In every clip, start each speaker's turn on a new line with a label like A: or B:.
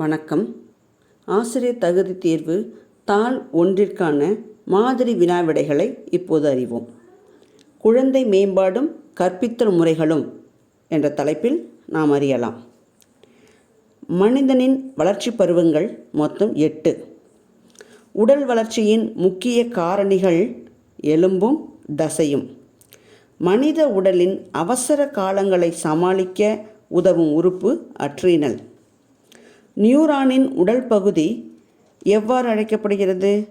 A: வணக்கம். ஆசிரியர் தகுதி தேர்வு தாள் ஒன்றிற்கான மாதிரி வினாவிடைகளை இப்போது அறிவோம். குழந்தை மேம்பாடும் கற்பித்தல் முறைகளும் என்ற தலைப்பில் நாம் அறியலாம். மனிதனின் வளர்ச்சி பருவங்கள் மொத்தம் எட்டு. உடல் வளர்ச்சியின் முக்கிய காரணிகள் எலும்பும் தசையும். மனித உடலின் அவசர காலங்களை சமாளிக்க உதவும் உறுப்பு அட்ரீனல். நியூரானின் உடல் பகுதி எவ்வாறு அழைக்கப்படுகிறது?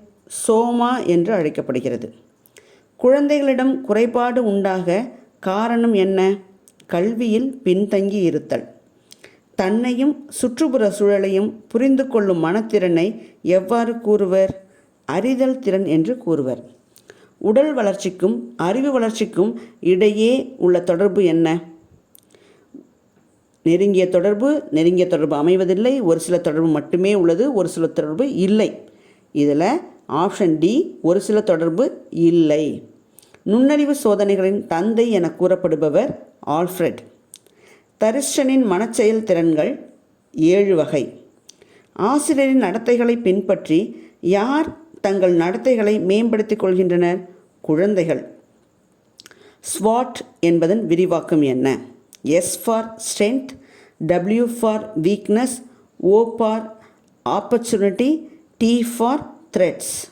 A: சோமா என்று அழைக்கப்படுகிறது. குழந்தைகளிடம் குறைபாடு உண்டாக காரணம் என்ன? கல்வியில் பின்தங்கி இருத்தல். தன்னையும் சுற்றுப்புற சூழலையும் புரிந்து கொள்ளும் மனத்திறனை எவ்வாறு கூறுவர்? அறிதல் திறன் என்று கூறுவர். உடல் வளர்ச்சிக்கும் அறிவு வளர்ச்சிக்கும் இடையே உள்ள தொடர்பு என்ன? நெருங்கிய தொடர்பு நெருங்கிய தொடர்பு அமைவதில்லை. ஒரு சில தொடர்பு மட்டுமே உள்ளது ஒரு சில தொடர்பு இல்லை. இதில் ஆப்ஷன் டி ஒரு சில தொடர்பு இல்லை. நுண்ணறிவு சோதனைகளின் தந்தை என கூறப்படுபவர் ஆல்ஃப்ரெட். தரிஷ்டனின் மனச்செயல் திறன்கள் ஏழு வகை. ஆசிரியரின் நடத்தைகளை பின்பற்றி யார் தங்கள் நடத்தைகளை மேம்படுத்திக் கொள்கின்றனர்? குழந்தைகள். ஸ்வாட் என்பதன் விரிவாக்கம் என்ன? S for strength W for weakness O for opportunity T for threats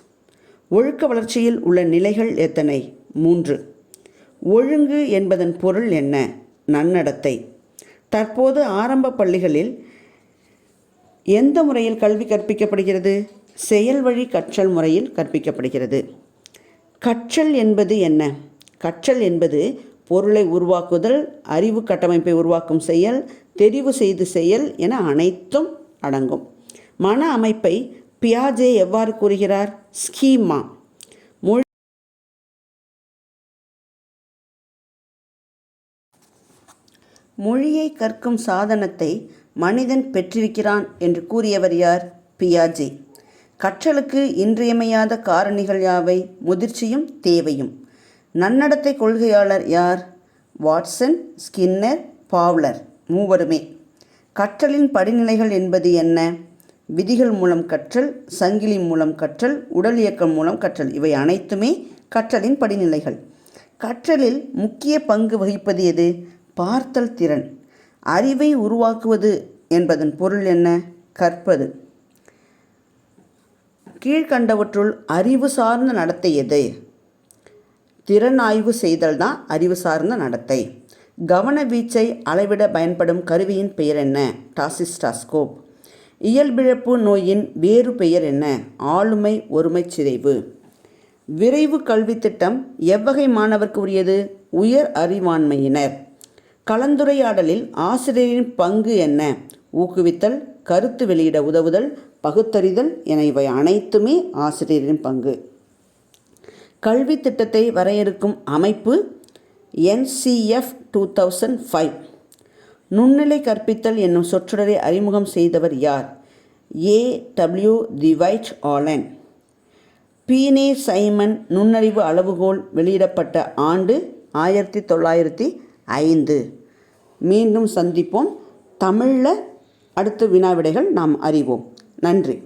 A: ஒழுக்க வளர்ச்சியில் உள்ள நிலைகள் எத்தனை? மூன்று. ஒழுங்கு என்பதன் பொருள் என்ன? நன்னடத்தை. தற்போது ஆரம்ப பள்ளிகளில் எந்த முறையில் கல்வி கற்பிக்கப்படுகிறது? செயல் வழி கற்றல் முறையில் கற்பிக்கப்படுகிறது. கற்றல் என்பது என்ன? கற்றல் என்பது பொருளை உருவாக்குதல் அறிவு கட்டமைப்பை உருவாக்கும் செயல் தெரிவு செய்து செயல் என அனைத்தும் அடங்கும். மன அமைப்பை பியாஜே எவ்வாறு கூறுகிறார்? ஸ்கீமா. மொழி மொழியை கற்கும் சாதனத்தை மனிதன் பெற்றிருக்கிறான் என்று கூறியவர் யார்? பியாஜே. கற்றலுக்கு இன்றியமையாத காரணிகள் யாவை? முதிர்ச்சியும் தேவையும். நன்னடத்தை கொள்கையாளர் யார்? வாட்சன் ஸ்கின்னர் பாவ்லர் மூவருமே. கற்றலின் படிநிலைகள் என்பது என்ன? விதிகள் மூலம் கற்றல் சங்கிலி மூலம் கற்றல் உடல் இயக்கம் மூலம் கற்றல். இவை அனைத்துமே கற்றலின் படிநிலைகள். கற்றலில் முக்கிய பங்கு வகிப்பது எது? பார்த்தல் திறன். அறிவை உருவாக்குவது என்பதன் பொருள் என்ன? கற்பது. கீழ்கண்டவற்றுள் அறிவு சார்ந்த நடத்தை எது? திறன் ஆய்வு செய்தல் தான் அறிவு சார்ந்த நடத்தை. கவன வீச்சை அளவிட பயன்படும் கருவியின் பெயர் என்ன? டாசிஸ்டாஸ்கோப். இயல்பிழப்பு நோயின் வேறு பெயர் என்ன? ஆளுமை ஒருமை சிதைவு. விரைவு கல்வி திட்டம் எவ்வகை மாணவர்க்கு உரியது? உயர் அறிவாண்மையினர். கலந்துரையாடலில் ஆசிரியரின் பங்கு என்ன? ஊக்குவித்தல் கருத்து வெளியிட உதவுதல் பகுத்தறிதல் என இவை அனைத்துமே ஆசிரியரின் பங்கு. கல்வி திட்டத்தை வரையறுக்கும் அமைப்பு என்சிஎஃப் டூ தௌசண்ட் ஃபைவ் நுண்ணிலை கற்பித்தல் என்னும் சொற்றொடரை அறிமுகம் செய்தவர் யார்? A W the White Alan Binet Simon. நுண்ணறிவு அளவுகோல் வெளியிடப்பட்ட ஆண்டு ஆயிரத்தி தொள்ளாயிரத்தி ஐந்து. மீண்டும் சந்திப்போம். தமிழில் அடுத்த வினாவிடைகள் நாம் அறிவோம். நன்றி.